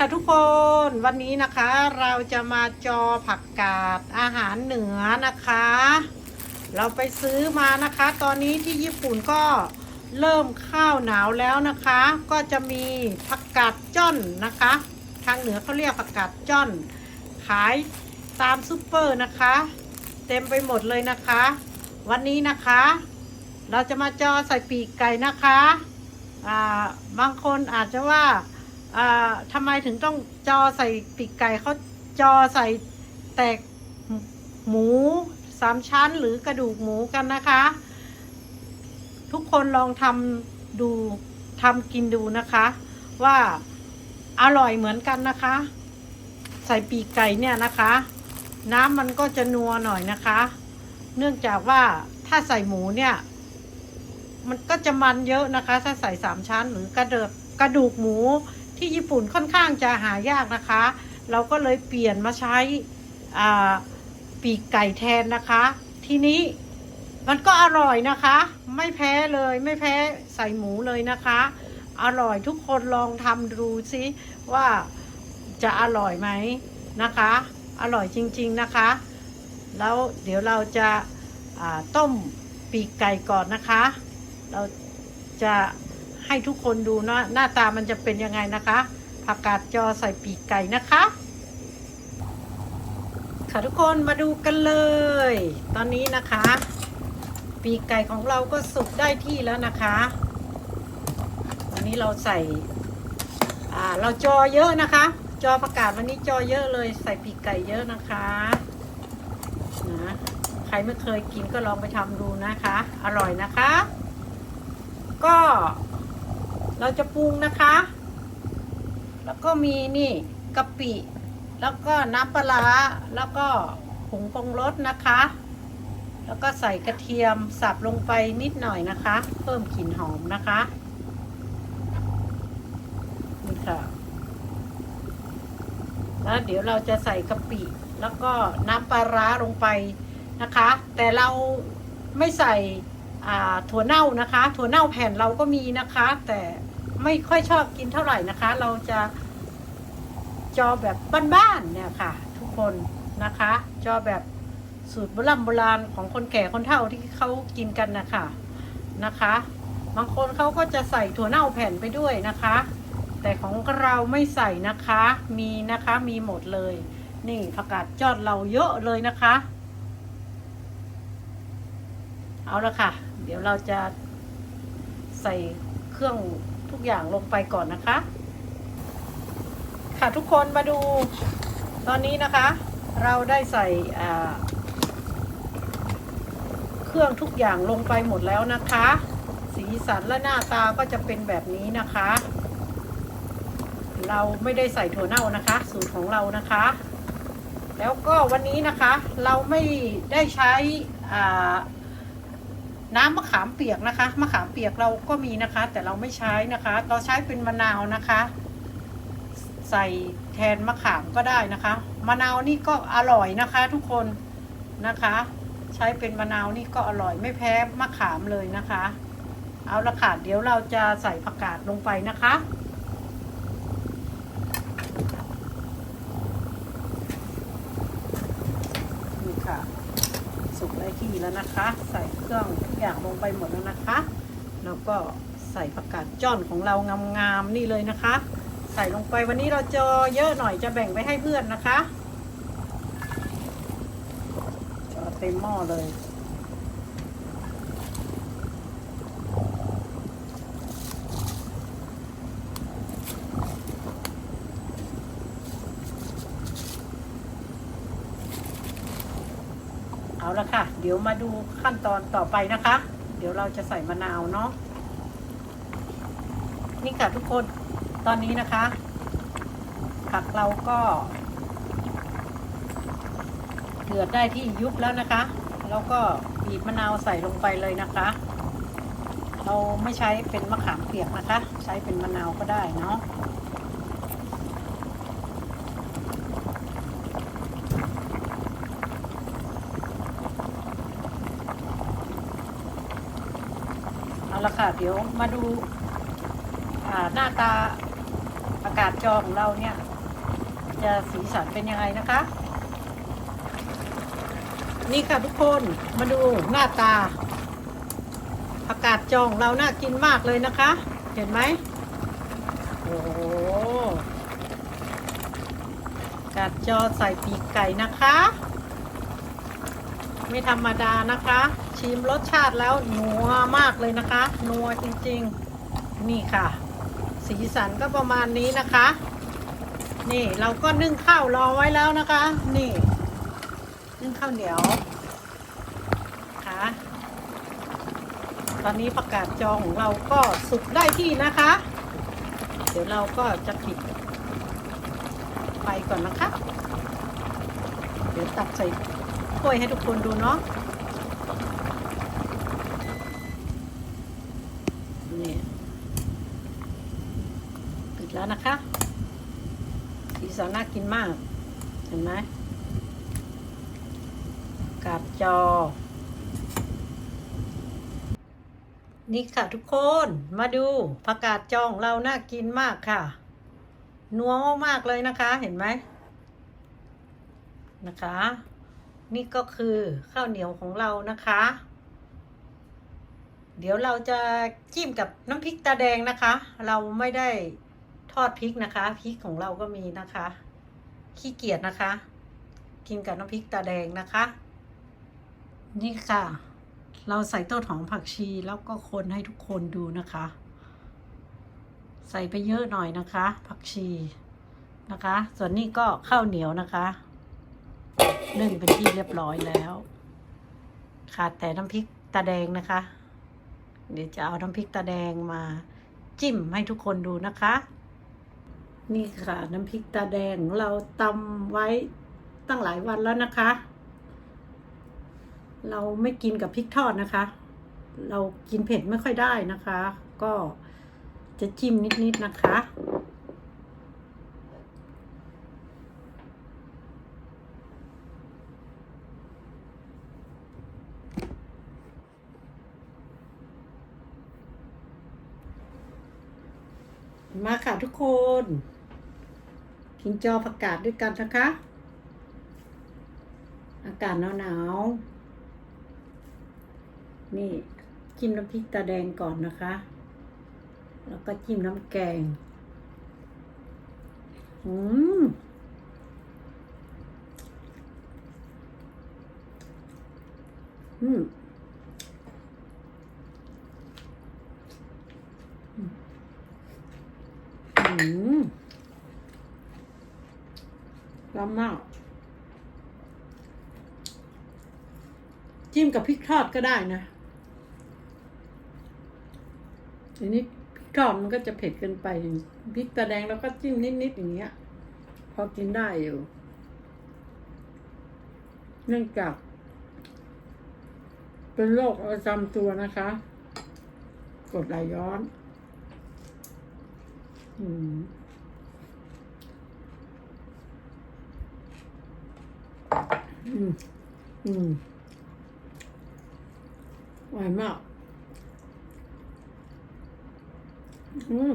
ค่ะทุกคนวันนี้นะคะเราจะมาจอผักกาดอาหารเหนือนะคะ เราไปซื้อมานะคะ ตอนนี้ที่ญี่ปุ่นก็เริ่มข้าวหนาวแล้วนะคะ ก็จะมีผักกาดจ้อนนะคะ ทางเหนือเขาเรียกผักกาดจ้อน ขายตามซูเปอร์นะคะ เต็มไปหมดเลยนะคะ วันนี้นะคะ เราจะมาจอใส่ปีกไก่นะคะอ่าบางคนอาจจะว่า อ่าทำไมถึงต้องจอใส่ปีกไก่เขาจอใส่แตกหมูสามชั้นหรือกระดูกหมูกันนะคะ ทุกคนลองทำดูทำกินดูนะคะ ว่าอร่อยเหมือนกันนะคะ ใส่ปีกไก่เนี่ยนะคะ น้ำมันก็จะนัวหน่อยนะคะ เนื่องจากว่าถ้าใส่หมูเนี่ย มันก็จะมันเยอะนะคะ ถ้าใส่สามชั้นหรือกระเดิบกระดูกหมู ที่ญี่ปุ่นค่อนข้างจะหายากนะคะ เราก็เลยเปลี่ยนมาใช้ปีกไก่แทนนะคะ ทีนี้มันก็อร่อยนะคะ ไม่แพ้เลยไม่แพ้ใส่หมูเลยนะคะ อร่อยทุกคนลองทำดูซิว่าจะอร่อยไหมนะคะ อร่อยจริง ๆนะคะ แล้วเดี๋ยวเราจะาต้มปีกไก่ก่อนนะคะ เราจะ ให้ทุกคนดูนะหน้าตามันจะเป็นยังไงนะคะ ผักกาดจอใส่ปีกไก่นะคะ ค่ะทุกคนมาดูกันเลย ตอนนี้นะคะ ปีกไก่ของเราก็สุกได้ที่แล้วนะคะวันนี้เราใส่อ่าเราจอเยอะนะคะ จอผักกาดวันนี้จอเยอะเลย ใส่ปีกไก่เยอะนะคะนะใครไม่เคยกินก็ลองไปทำดูนะคะ อร่อยนะคะ ก็ เราจะปรุงนะคะ แล้วก็มีนี่กะปิ แล้วก็น้ำปลาแล้วก็ผงปรุงรสนะคะ แล้วก็ใส่กระเทียมสับลงไปนิดหน่อยนะคะ เพิ่มกลิ่นหอมนะคะนี่ค่ะแล้วเดี๋ยวเราจะใส่กะปิ แล้วก็น้ำปลาร้าลงไปนะคะ แต่เราไม่ใส่ ถั่วเน่านะคะ ถั่วเน่าแผ่นเราก็มีนะคะ แต่ไม่ค่อยชอบกินเท่าไหร่นะคะ เราจะจอแบบบ้านๆเนี่ยค่ะ ทุกคนนะคะ จอแบบสูตรโบราณโบราณของคนแก่คนเฒ่าที่เขากินกันนะคะนะคะ บางคนเขาก็จะใส่ถั่วเน่าแผ่นไปด้วยนะคะ แต่ของเราไม่ใส่นะคะมีนะคะมีหมดเลย นี่ผักกาดจอดเราเยอะเลยนะคะ เอาละค่ะ เดี๋ยวเราจะใส่เครื่องทุกอย่างลงไปก่อนนะคะ ค่ะทุกคนมาดูตอนนี้นะคะ เราได้ใส่เครื่องทุกอย่างลงไปหมดแล้วนะคะ สีสันและหน้าตาก็จะเป็นแบบนี้นะคะ เราไม่ได้ใส่ถั่วเน่านะคะ สูตรของเรานะคะ แล้วก็วันนี้นะคะเราไม่ได้ใช้อ่า น้ำมะขามเปียกนะคะ มะขามเปียกเราก็มีนะคะ แต่เราไม่ใช้นะคะ เราใช้เป็นมะนาวนะคะ ใส่แทนมะขามก็ได้นะคะ มะนาวนี่ก็อร่อยนะคะ ทุกคนนะคะ ใช้เป็นมะนาวนี่ก็อร่อยไม่แพ้มะขามเลยนะคะ เอาละค่ะเดี๋ยวเราจะใส่ผักกาดลงไปนะคะ นี่ค่ะ ทีแล้วนะคะ ใส่เครื่องทุกอย่างลงไปหมดแล้วนะคะ แล้วก็ใส่ผักกาดจ้อนของเรางามๆนี่เลยนะคะ ใส่ลงไปวันนี้เราเจอเยอะหน่อยจะแบ่งไปให้เพื่อนนะคะจอเต็มหม้อเลยเอาละค่ะ ดี๋ยวมาดูขั้นตอนต่อไปนะคะ เดี๋ยวเราจะใส่มะนาวเนาะนี่ค่ะทุกคนตอนนี้นะคะ ผักเราก็เดือดได้ที่ยุบแล้วนะคะ แล้วก็บีบมะนาวใส่ลงไปเลยนะคะ เราไม่ใช้เป็นมะขามเปียกนะคะ ใช้เป็นมะนาวก็ได้เนาะ เอาละค่ะ เดี๋ยวมาดูาหน้าตาอากาศจอของเราเนี่ย จะสีสันเป็นยังไงนะคะ นี่ค่ะทุกคนมาดูหน้าตาผักาดจองเราน่ากินมากเลยนะคะ เห็นไหมโอ้โหผักาดจอใส่ปีกไก่นะคะ ไม่ธรรมดานะคะ ชิมรสชาติแล้วนัวมากเลยนะคะ นัวจริงๆ นี่ค่ะ สีสันก็ประมาณนี้นะคะ นี่เราก็นึ่งข้าวรอไว้แล้วนะคะ นี่ นึ่งข้าวเหนียวค่ะตอนนี้ประกาศจองของเราก็สุกได้ที่นะคะ เดี๋ยวเราก็จะปิดไฟก่อนนะคะ เดี๋ยวตักใส่ ถ้วยให้ทุกคนดูเนาะนี่ปิดแล้วนะคะสีสันน่ากินมาก เห็นไหมกาดจอ นี่ค่ะทุกคนมาดูผักกาดจอของเราน่ากินมากค่ะนัวมากๆเลยนะคะ เห็นไหมนะคะ นี่ก็คือข้าวเหนียวของเรานะคะ เดี๋ยวเราจะจิ้มกับน้ำพริกตาแดงนะคะ เราไม่ได้ทอดพริกนะคะพริกของเราก็มีนะคะ ขี้เกียจนะคะ กินกับน้ำพริกตาแดงนะคะ นี่ค่ะ เราใส่ต้นหอมผักชีแล้วก็คนให้ทุกคนดูนะคะ ใส่ไปเยอะหน่อยนะคะ ผักชีนะคะ ส่วนนี้ก็ข้าวเหนียวนะคะ นึ่งเป็นที่เรียบร้อยแล้ว ขาดแต่น้ำพริกตาแดงนะคะ เดี๋ยวจะเอาน้ำพริกตาแดงมาจิ้มให้ทุกคนดูนะคะ นี่ค่ะน้ำพริกตาแดงเราตำไว้ตั้งหลายวันแล้วนะคะ เราไม่กินกับพริกทอดนะคะ เรากินเผ็ดไม่ค่อยได้นะคะ ก็จะจิ้มนิดๆนะคะ มาค่ะทุกคนกินจอผักกาดด้วยกันนะคะ อากาศหนาวๆ นี่จิ้มน้ำพริกตาแดงก่อนนะคะ แล้วก็จิ้มน้ำแกง อืมอืม อืม ร้อนมาก จิ้มกับพริกทอดก็ได้นะทีนี้พริกทอดมันก็จะเผ็ดเกินไปอย่างพริกตาแดงแล้วก็จิ้มนิด ๆ อย่างเงี้ย พอกินได้อยู่ เนื่องจาก เป็นโรคประจำตัวนะคะ กดไหลย้อน อืม อืม อืมอร่อยมาก อืม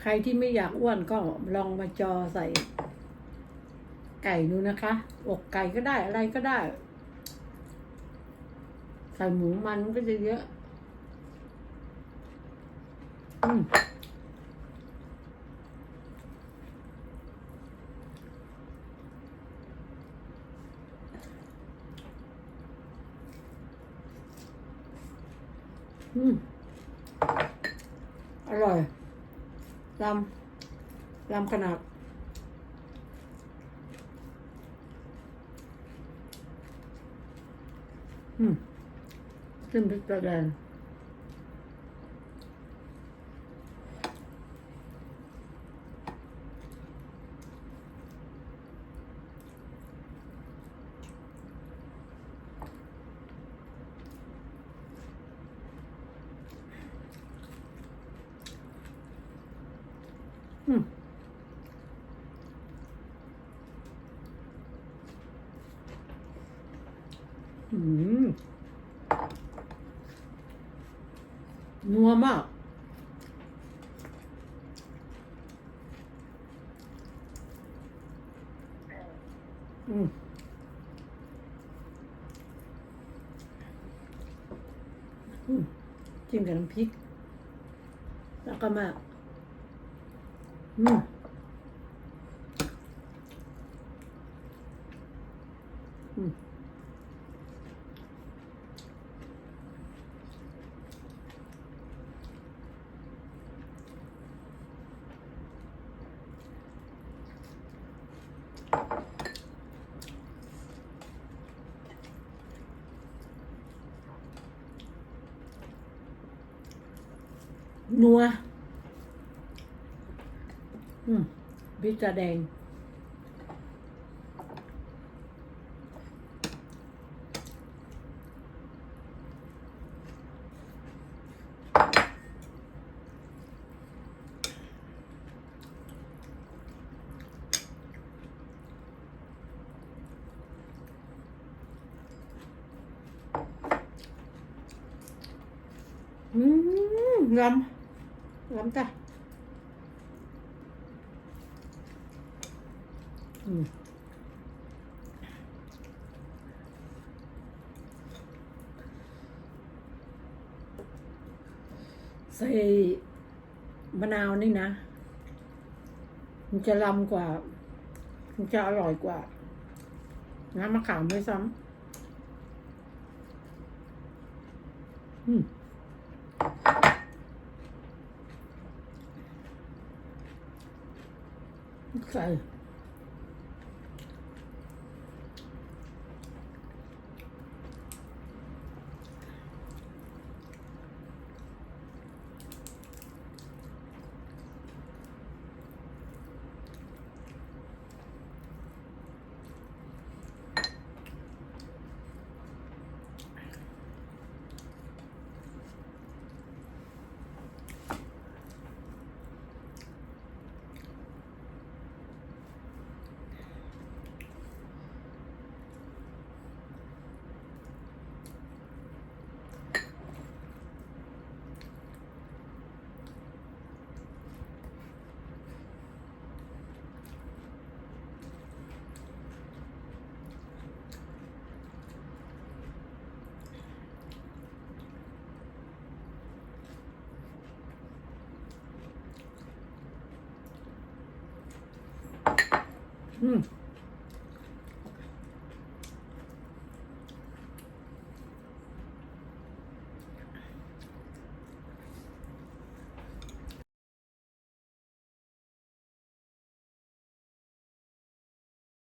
ใครที่ไม่อยากอ้วนก็ลองมาจอใส่ ไก่ดูนะคะ อกไก่ก็ได้อะไรก็ได้ ใส่หมูมันก็จะเยอะ อืม อืม อ ร่อยลำลำขนาด อืมซึ่งพริกตาแดง นัวมากอืมอืมจิ้มกับน้ำพริกแล้วก็มา อืม อืม นัวอืมพริกกระแดง อืมงำ งำจ้ะอืมใส่มะนาวนี่นะ มันจะลำกว่า มันจะอร่อยกว่า น้ำมะขามด้วยซ้ำอืม ใส่อืม